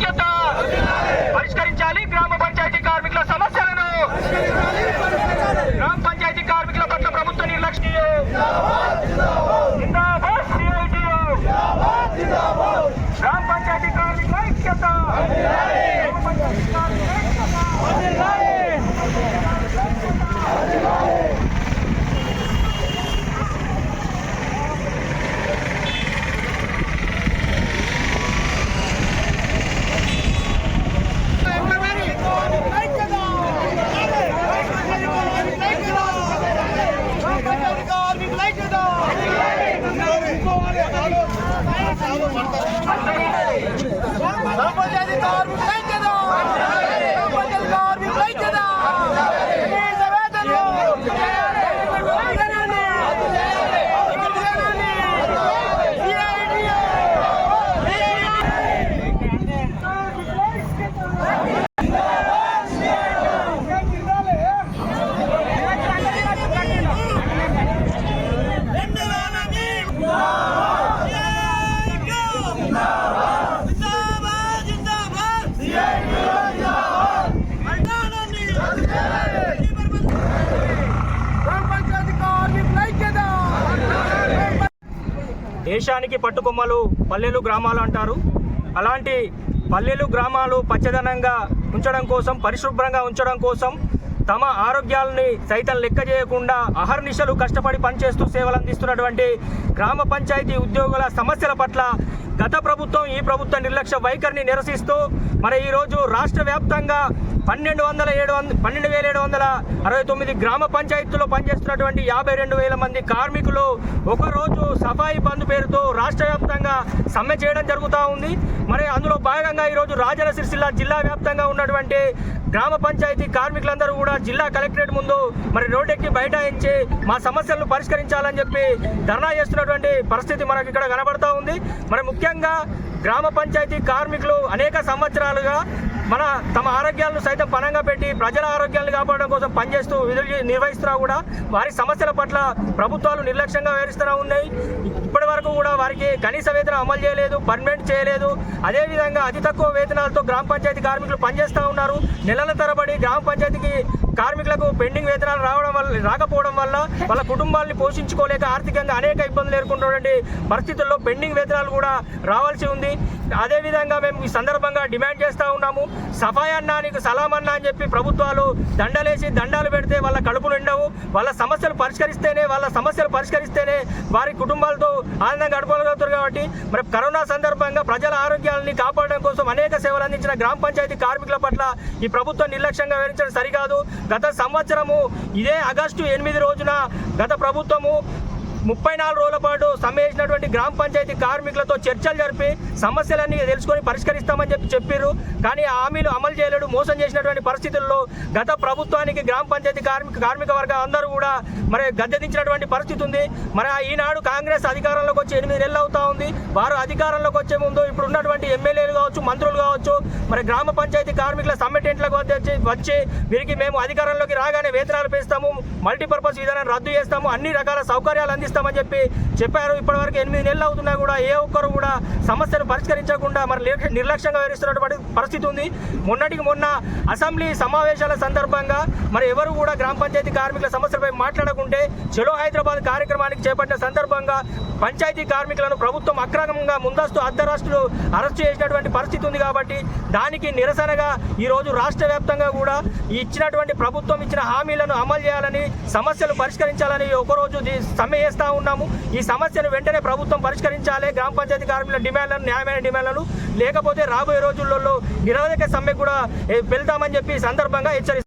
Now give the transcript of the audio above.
ఐక్యత పరిష్కరించాలి ಮಾಡ್ತಾರೆ దేశానికి పట్టుకొమ్మలు పల్లెలు గ్రామాలు అంటారు. అలాంటి పల్లెలు గ్రామాలు పచ్చదనంగా ఉంచడం కోసం పరిశుభ్రంగా ఉంచడం కోసం తమ ఆరోగ్యాలని సైతం లెక్క చేయకుండా అహర్నిశలు కష్టపడి పనిచేస్తూ సేవలు అందిస్తున్నటువంటి గ్రామ పంచాయతీ ఉద్యోగుల సమస్యల పట్ల గత ప్రభుత్వం ఈ ప్రభుత్వ నిర్లక్ష్య వైఖరిని నిరసిస్తూ మరి ఈరోజు రాష్ట్ర వ్యాప్తంగా పన్నెండు వందల ఏడు వంద పన్నెండు వేల ఏడు వందల అరవై తొమ్మిది గ్రామ పంచాయతీల్లో పనిచేస్తున్నటువంటి యాభై రెండు వేల మంది కార్మికులు ఒకరోజు సఫాయి బంద్ పేరుతో రాష్ట్ర వ్యాప్తంగా సమ్మె చేయడం జరుగుతూ ఉంది. మరి అందులో భాగంగా ఈరోజు రాజన్న సిరిసిల్ల జిల్లా వ్యాప్తంగా ఉన్నటువంటి గ్రామ పంచాయతీ కార్మికులందరూ కూడా జిల్లా కలెక్టరేట్ ముందు మరి రోడ్డెక్కి బైఠాయించి మా సమస్యలను పరిష్కరించాలని చెప్పి ధర్నా చేస్తున్నటువంటి పరిస్థితి మనకు ఇక్కడ కనబడతా ఉంది. మరి ముఖ్యంగా గ్రామ పంచాయతీ కార్మికులు అనేక సంవత్సరాలుగా మన తమ ఆరోగ్యాలను సైతం పనంగా పెట్టి ప్రజల ఆరోగ్యాలను కాపాడడం కోసం పనిచేస్తూ విధులు నిర్వహిస్తున్నా కూడా వారి సమస్యల పట్ల ప్రభుత్వాలు నిర్లక్ష్యంగా వ్యవహరిస్తూ ఉన్నాయి. ఇప్పటి వరకు వారికి కనీస వేతనం అమలు చేయలేదు పర్మనెంట్ చేయలేదు. అదేవిధంగా అతి తక్కువ వేతనాలతో గ్రామ పంచాయతీ కార్మికులు పనిచేస్తూ ఉన్నారు. నెలల తరబడి గ్రామ పంచాయతీకి కార్మికులకు పెండింగ్ వేతనాలు రావడం వల్ల రాకపోవడం వల్ల వాళ్ళ కుటుంబాన్ని పోషించుకోలేక ఆర్థికంగా అనేక ఇబ్బందులు ఎదుర్కొంటున్నటువంటి పరిస్థితుల్లో పెండింగ్ వేతనాలు కూడా రావాల్సి ఉంది. అదేవిధంగా మేము ఈ సందర్భంగా డిమాండ్ చేస్తూ ఉన్నాము. సఫాయి అన్నా నీకు సలాం అన్నా అని చెప్పి ప్రభుత్వాలు దండలేసి దండాలు పెడితే వాళ్ళ కడుపులు ఉండవు వాళ్ళ సమస్యలు పరిష్కరిస్తేనే వాళ్ళ సమస్యలు పరిష్కరిస్తేనే వారి కుటుంబాలతో ఆనందంగా గడపగలుగుతారు కాబట్టి మరి కరోనా సందర్భంగా ప్రజల ఆరోగ్యాలని కాపాడడం కోసం అనేక సేవలు అందించిన గ్రామ పంచాయతీ కార్మికుల పట్ల ఈ ప్రభుత్వం నిర్లక్ష్యంగా వివరించడం సరికాదు. గత సంవత్సరము ఇదే ఆగస్టు ఎనిమిది రోజున గత ప్రభుత్వము ముప్పై నాలుగు రోజుల పాటు సమ్మె చేసినటువంటి గ్రామ పంచాయతీ కార్మికులతో చర్చలు జరిపి సమస్యలన్నీ తెలుసుకొని పరిష్కరిస్తామని చెప్పి చెప్పారు కానీ ఆ హామీలు అమలు చేయలేడు మోసం చేసినటువంటి పరిస్థితుల్లో గత ప్రభుత్వానికి గ్రామ పంచాయతీ కార్మిక కార్మిక వర్గం అందరూ కూడా మరి గద్దెదించినటువంటి పరిస్థితి ఉంది. మరి ఈనాడు కాంగ్రెస్ అధికారంలోకి వచ్చి ఎనిమిది నెలలు అవుతా ఉంది. వారు అధికారంలోకి వచ్చే ముందు ఇప్పుడు ఉన్నటువంటి ఎమ్మెల్యేలు కావచ్చు మంత్రులు కావచ్చు మరి గ్రామ పంచాయతీ కార్మికుల సమ్మె టెంట్లకు వచ్చి వచ్చి వీరికి మేము అధికారంలోకి రాగానే వేతనాలు పెంచుతాము మల్టీపర్పస్ విధానాన్ని రద్దు చేస్తాము అన్ని రకాల సౌకర్యాలు అందిస్తామని చెప్పి చెప్పారు. ఇప్పటివరకు ఎనిమిది నెలలు అవుతున్నా కూడా ఏ ఒక్కరు కూడా సమస్యను పరిష్కరించకుండా మరి నిర్లక్ష్యంగా వ్యవహరిస్తున్నటువంటి పరిస్థితి ఉంది. మొన్నటికి మొన్న అసెంబ్లీ సమావేశాల సందర్భంగా మరి ఎవరు కూడా గ్రామ పంచాయతీ కార్మికుల సమస్యలపై మాట్లాడకుంటే చలో హైదరాబాద్ కార్యక్రమానికి చేపట్టిన సందర్భంగా పంచాయతీ కార్మికులను ప్రభుత్వం అక్రమంగా ముందస్తు అర్ధరాష్ట్రులు అరెస్టు చేసినటువంటి పరిస్థితి ఉంది కాబట్టి దానికి నిరసనగా ఈరోజు రాష్ట్ర వ్యాప్తంగా కూడా ఇచ్చినటువంటి ప్రభుత్వం ఇచ్చిన హామీలను అమలు చేయాలని సమస్యలు పరిష్కరించాలని ఒకరోజు దీ- సమ్మె చేస్తూ ఉన్నాము. ఈ సమస్యను వెంటనే ప్రభుత్వం పరిష్కరించాలి. గ్రామ పంచాయతీ కార్మికుల డిమాండ్లను న్యాయమైన డిమాండ్లను. లేకపోతే రాబోయే రోజులలో నిరోధక సమ్మె కూడా వెళ్తామని చెప్పి సందర్భంగా హెచ్చరిస్తారు